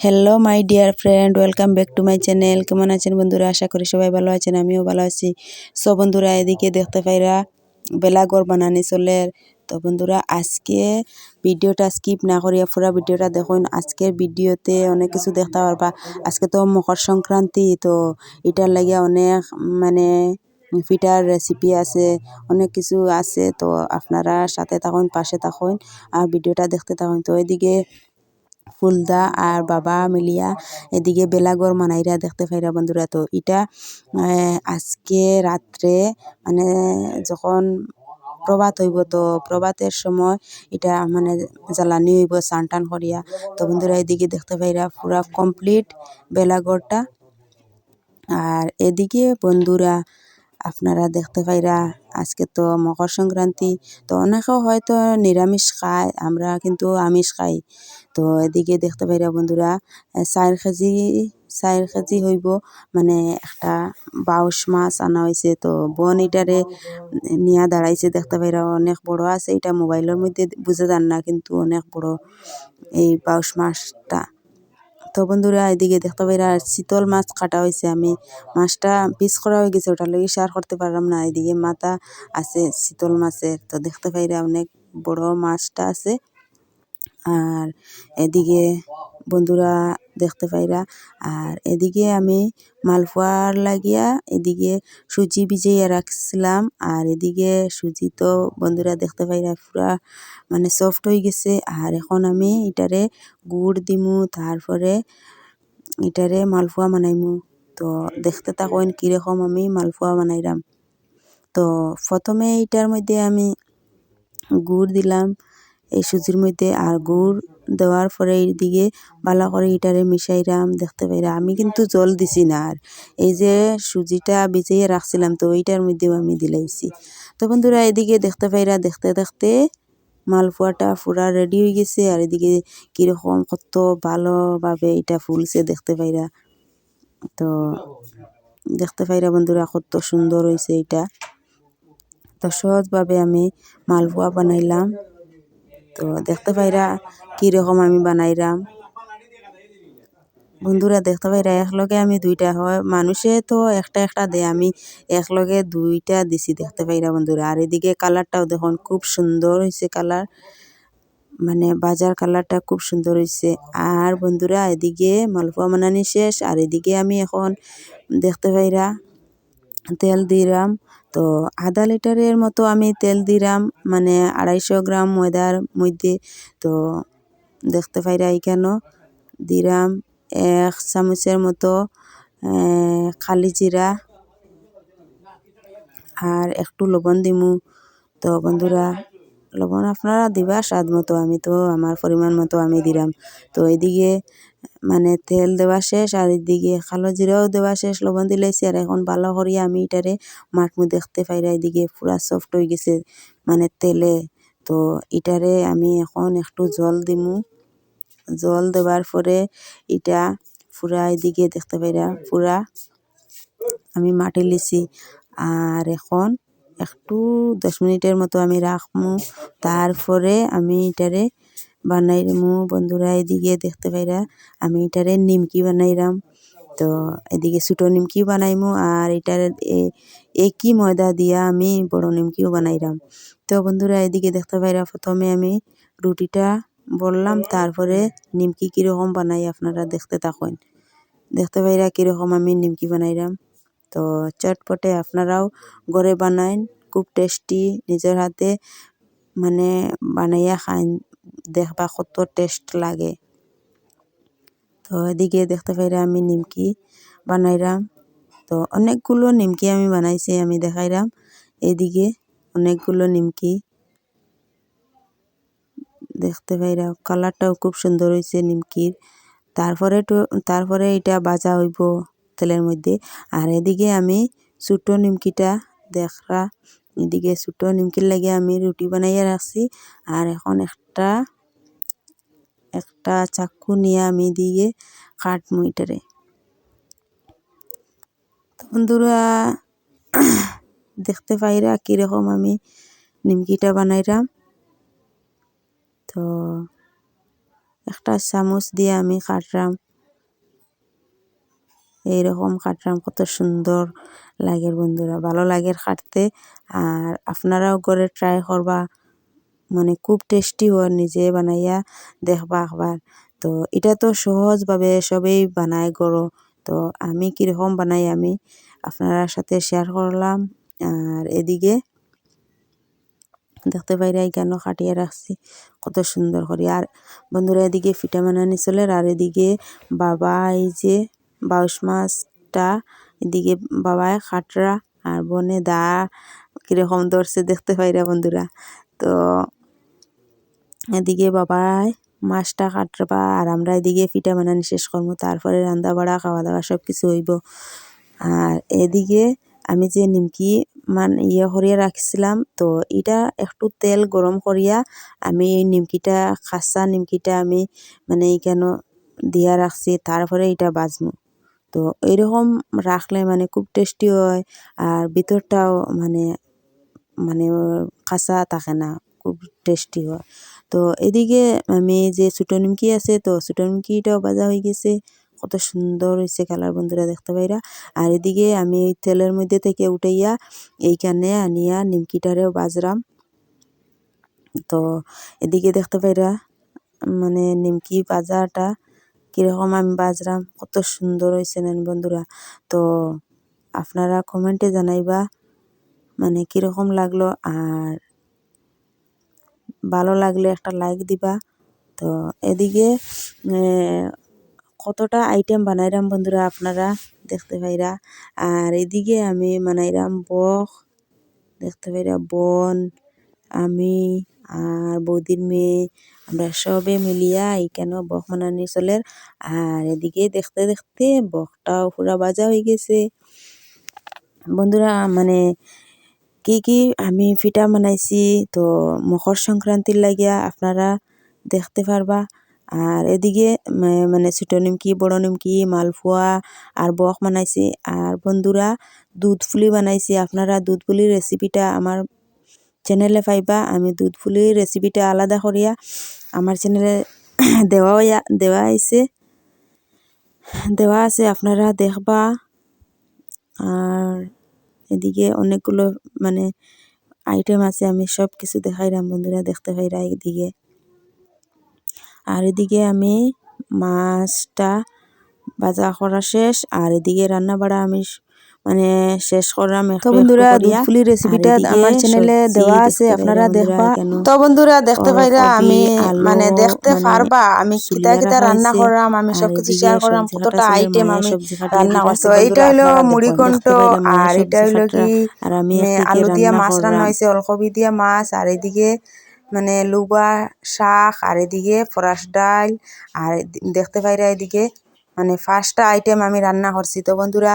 Hello my dear friend welcome back to my channel কেমন আছেন বন্ধুরা? আশা করি সবাই ভালো আছেন, আমিও ভালো আছি। সব বন্ধুরা, এদিকে দেখতে পাইরা বেলা বেলাগর বানানি চলে। তো বন্ধুরা, আজকে ভিডিওটা স্কিপ না করিয়া পুরা ভিডিওটা দেখুন। আজকের ভিডিওতে অনেক কিছু দেখতে পারবা। আজকে তো মকর সংক্রান্তি, তো এটার লাগিয়া অনেক মানে পিঠার রেসিপি আছে, অনেক কিছু আছে। তো আপনারা সাথে থাকুন, পাশে থাকুন, আর ভিডিওটা দেখতে থাকুন। তো এদিকে ফুলদা আর বাবা মিলিয়া এদিকে বেলাগর মানাইরা দেখতে পাইরা বন্ধুরা। তো এটা আজকে রাত্রে মানে যখন প্রভাত হইব, তো প্রভাতের সময় এটা মানে জ্বালানি হইব স্নান টান করিয়া। তো বন্ধুরা এদিকে দেখতে পাইরা পুরা কমপ্লিট বেলাগরটা আর এদিকে বন্ধুরা আপনারা দেখতে পাইরা আজকে তো মকর সংক্রান্তি, তো অনেকেও হয়তো নিরামিষ খায়, আমরা কিন্তু আমিষ খাই। তো এদিকে দেখতে পাইরা বন্ধুরা চার কেজি চার কেজি হইব মানে একটা বাউশ মাছ আনা হয়েছে তো বোন এটারে নিয়া দাঁড়াইছে, দেখতে পাইরা অনেক বড় আছে, এটা মোবাইলের মধ্যে বুঝে যান না কিন্তু অনেক বড় এই বাউশ মাছটা। তো বন্ধুরা, এদিকে দেখতে পাইরা শীতল মাছ কাটা হয়েছে আমি মাছটা পিস করা হয়ে গেছে, ওটার লগে শেয়ার করতে পারলাম না। এদিকে মাথা আছে শীতল মাছের, তো দেখতে পাইরা অনেক বড় মাছটা আছে। আর এদিকে বন্ধুরা দেখতে পাইরা। আর এদিকে আমি মালপোয়ার লাগিয়া এদিকে সুজি ভিজাইয়া রাখছিলাম। আর এদিকে সুজি তো বন্ধুরা দেখতে পাইরা পুরা মানে সফট হয়ে গেছে। আর এখন আমি এটারে গুড় দিমু, তারপরে এটারে মালপোয়া বানাইমু। তো দেখতে থাকুন কীরকম আমি মালপোয়া বানাইলাম। তো প্রথমে এটার মধ্যে আমি গুড় দিলাম। এই সুজির মধ্যে আর গুড় দেওয়ার পরে এইদিকে ভালো করে এটারে মিশাইরাম দেখতে পাইরা আমি কিন্তু জল দিছি না আর। এই যে সুজিটা ভিজিয়ে রাখছিলাম, তো ওইটার মধ্যেও আমি দিলাইছি। তো বন্ধুরা, এদিকে দেখতে পাইরা দেখতে দেখতে মালপোয়াটা পুরা রেডি হয়ে গেছে আর এদিকে কীরকম কত ভালোভাবে এটা ফুলছে দেখতে পাইরা তো দেখতে পাইরা বন্ধুরা, কত সুন্দর হয়েছে এটা। তো সহজভাবে আমি মালপোয়া বানাইলাম। তো দেখতে পাইরা কীরকম আমি বানাইলাম বন্ধুরা, দেখতে পাইরা একলগে আমি দুইটা হয়, মানুষে তো একটা একটা দেয়, আমি একলগে দুইটা দিছি দেখতে পাইরা বন্ধুরা। আর এদিকে কালারটাও দেখুন, খুব সুন্দর হয়েছে কালার মানে বাজার কালারটা খুব সুন্দর হয়েছে আর বন্ধুরা, এদিকে মালপোয়া বানানি শেষ, আর এদিকে আমি এখন দেখতে পাইরা তেল দিলাম তো আধা লিটারের মতো আমি তেল দিলাম মানে আড়াইশো গ্রাম ময়দার মধ্যে। তো দেখতে পাইরা এখানেও দিলাম এক চামচের মতো খালি জিরা আর একটু লবণ দিমু। তো বন্ধুরা লবণ আপনারা দিবা, স্বাদ মতো আমি তো, আমার পরিমাণ মতো আমি দিলাম তো এদিকে মানে তেল দেওয়া শেষ, আর এদিকে কালো জিরাও দেওয়া শেষ, লবণ দিলাইছি আর এখন ভালো করিয়া আমি এটারে মাঠমু দেখতে পাইরা এদিকে পুরা সফট হয়ে গেছে মানে তেলে। তো এটারে আমি এখন একটু জল দিমু। জল দেওয়ার পরে এটা পুরা এদিকে দেখতে পাইরা, পুরা আমি মাটি লিছি। আর এখন একটু দশ মিনিটের মতো আমি রাখমু। তারপরে আমি এটারে বানাইমু বন্ধুরা, এদিকে দেখতে পাইরা আমি এটারে নিমকি বানাইলাম তো এদিকে ছোটো নিমকিও বানাইমু আর এটার একই ময়দা দিয়া আমি বড় নিমকিও বানাইলাম তো বন্ধুরা, এদিকে দেখতে পাইরা প্রথমে আমি রুটিটা বললাম, তারপরে নিমকি কীরকম বানাই আপনারা দেখতে থাকুন। দেখতে পাইরা কীরকম আমি নিমকি বানাইলাম তো চটপটে আপনারাও ঘরে বানাইন, খুব টেস্টি নিজের হাতে মানে বানাইয়া খাইন, দেখবা কত টেস্ট লাগে। তো এদিকে দেখতে পাইরা আমি নিমকি বানাইলাম তো অনেকগুলো নিমকি আমি বানাইছি, আমি দেখাইলাম এদিকে অনেকগুলো নিমকি। দেখতে পাইরা কালারটাও খুব সুন্দর হয়েছে নিমকির। তারপরে তারপরে এটা বাজা হইব। তেলের মধ্যে। আর এদিকে আমি ছোটো নিমকিটা দেখরা, এদিকে ছোটো নিমকির লাগে আমি রুটি বানাইয়া রাখছি। আর এখন একটা একটা চাকু নিয়ে আমি দিয়ে কাটমু এটারে। বন্ধুরা, দেখতে পাইরা কীরকম আমি নিমকিটা বানাইলাম তো একটা চামচ দিয়ে আমি কাটলাম এইরকম কাটলাম কত সুন্দর লাগে বন্ধুরা, ভালো লাগে কাটতে। আর আপনারাও করে ট্রাই করবা মানে খুব টেস্টি হয় নিজে বানাইয়া দেখবা একবার। তো এটা তো সহজভাবে সবেই বানায় করো তো আমি কীরকম বানাই আমি আপনার সাথে শেয়ার করলাম। আর এদিকে দেখতে পাইরা কেন কাটিয়ে রাখছি, কত সুন্দর করে। আর বন্ধুরা এদিকে ফিটা বানানি চলে, আর এদিকে বাবা এই যে বাউশ মাছটা এদিকে বাবায় খাটরা আর বনে দা কীরকম ধরছে দেখতে পাইরা বন্ধুরা। তো এদিকে বাবাই মাছটা কাটবা আর আমরা এদিকে পিঠা বানানি শেষ করব, তারপরে রান্না বাড়া খাওয়া দাওয়া সব কিছু হইব। আর এদিকে আমি যে নিমকি মান ইয়ে করিয়া রাখছিলাম, তো এটা একটু তেল গরম করিয়া আমি এই নিমকিটা, খাসা নিমকিটা আমি মানে এইখানে দিয়া রাখছি, তারপরে এটা বাজমু। তো এইরকম রাখলে মানে খুব টেস্টি হয় আর ভিতরটাও মানে মানে কাঁচা থাকে না, খুব টেস্টি হয়। তো এদিকে আমি যে ছোটো নিমকি আছে, তো ছোটো নিমকিটাও ভাজা হয়ে গেছে। কত সুন্দর হয়েছে কালার বন্ধুরা, দেখতে পাইরা। আর এদিকে আমি এই তেলের মধ্যে থেকে উঠাইয়া এইখানে আনিয়া নিমকিটারেও বাজরাম তো এদিকে দেখতে পাইরা মানে নিমকি বাজাটা কীরকম আমি বাজরাম, কত সুন্দর হয়েছে নেন বন্ধুরা। তো আপনারা কমেন্টে জানাইবা মানে কীরকম লাগল, আর ভালো লাগলে একটা লাইক দিবা। তো এদিকে কতটা আইটেম বানাইরাম বন্ধুরা আপনারা দেখতে পাইরা। আর এদিকে আমি বানাইরাম বক, দেখতে পাইরা বন, আমি আর বৌদির মেয়ে, আমরা সবে মিলিয়া এইখানে বক বানানি চলের? আর এদিকে দেখতে দেখতে বকটাও পুরা বাজা হয়ে গেছে। বন্ধুরা মানে কি কি আমি ফিটা বানাইছি, তো মকর সংক্রান্তির লাগিয়া আপনারা দেখতে পারবা। আর এদিকে মানে ছোটো নিমকি, বড় নিমকি, মালপোয়া আর বক বানাইছি। আর বন্ধুরা, দুধ ফুলি বানাইছি। আপনারা দুধ ফুলির রেসিপিটা আমার চ্যানেলে পাইবা, আমি দুধ ফুলির রেসিপিটা আলাদা করিয়া আমার চ্যানেলে দেওয়া দেওয়া আছে দেওয়া আছে, আপনারা দেখবা। আর এদিকে অনেকগুলো মানে আইটেম আছে, আমি সব কিছু দেখাইলাম বন্ধুরা, দেখতে পাইরা এদিকে। আর এদিকে আমি মাছটা ভাজা করা শেষ, আর এদিকে রান্না বাড়া আমি মানে শেষ করলাম তো বন্ধুরা দুধফুলি রেসিপিটা আমার চ্যানেলে দেওয়া আছে আপনারা দেখবা। তো বন্ধুরা দেখতে পাইরা আমি মানে দেখতে পারবা আমি কিতা কিতা রান্না করলাম আমি সবকিছু শেয়ার করলাম কতটা আইটেম আমি রান্না করছি তো এটা হলো মুড়িকণ্ঠ আর এটা হলো কি আর আমি আলু দিয়া মাছ রান্না হয়েছে ওলকপি দিয়া মাছ আর এদিকে মানে লুবা শাক আর এদিকে ফরাস ডাল আর দেখতে পাইরা এদিকে মানে ফার্স্টটা আইটেম আমি রান্না করছি। তো বন্ধুরা